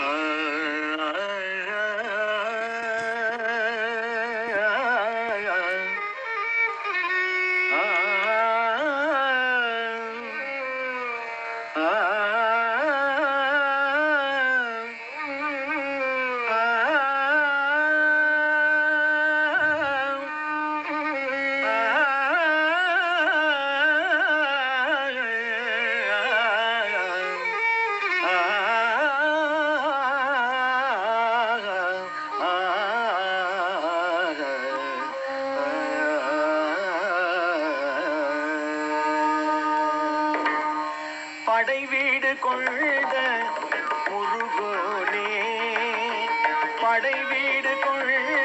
Uh... படை வீடு கொள்க முருகோனே. படை வீடு கொள்க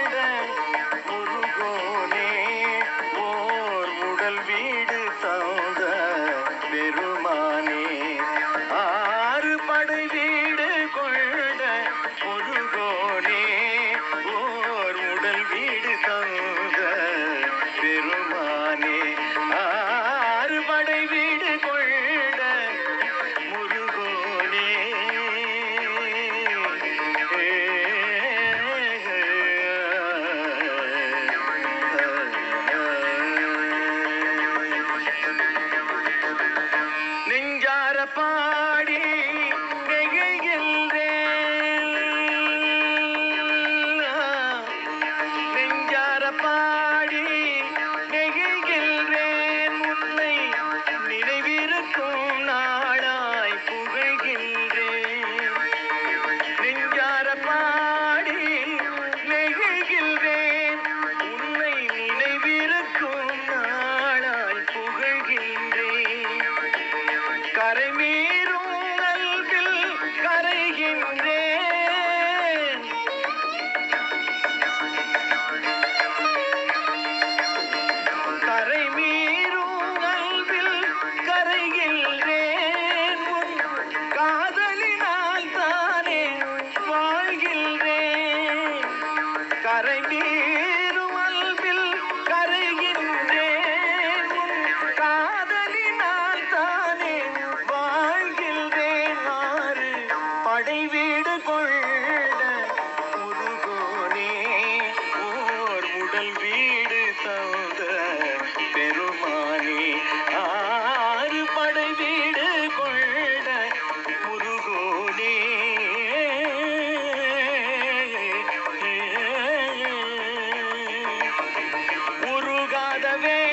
நடை வீடு கொள்ள முருகோனே ஓர் உடல் வீடு தந்த பெருமானே ஆறு படை வீடு கொள்ள முருகோனே. உருகாதவே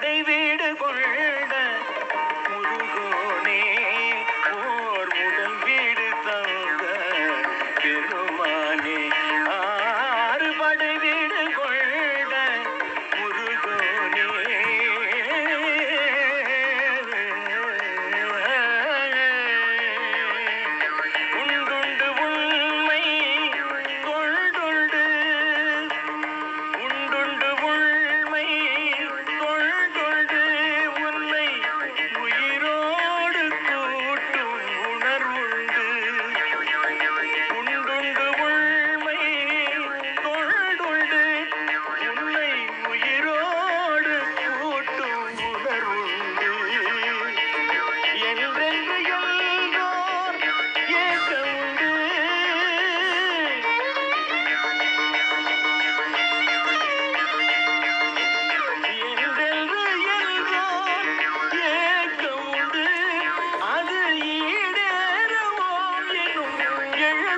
baby.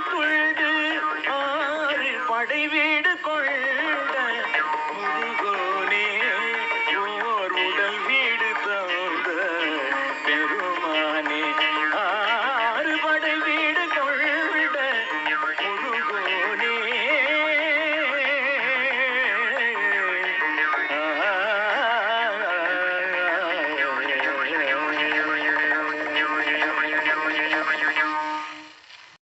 எனக்குள்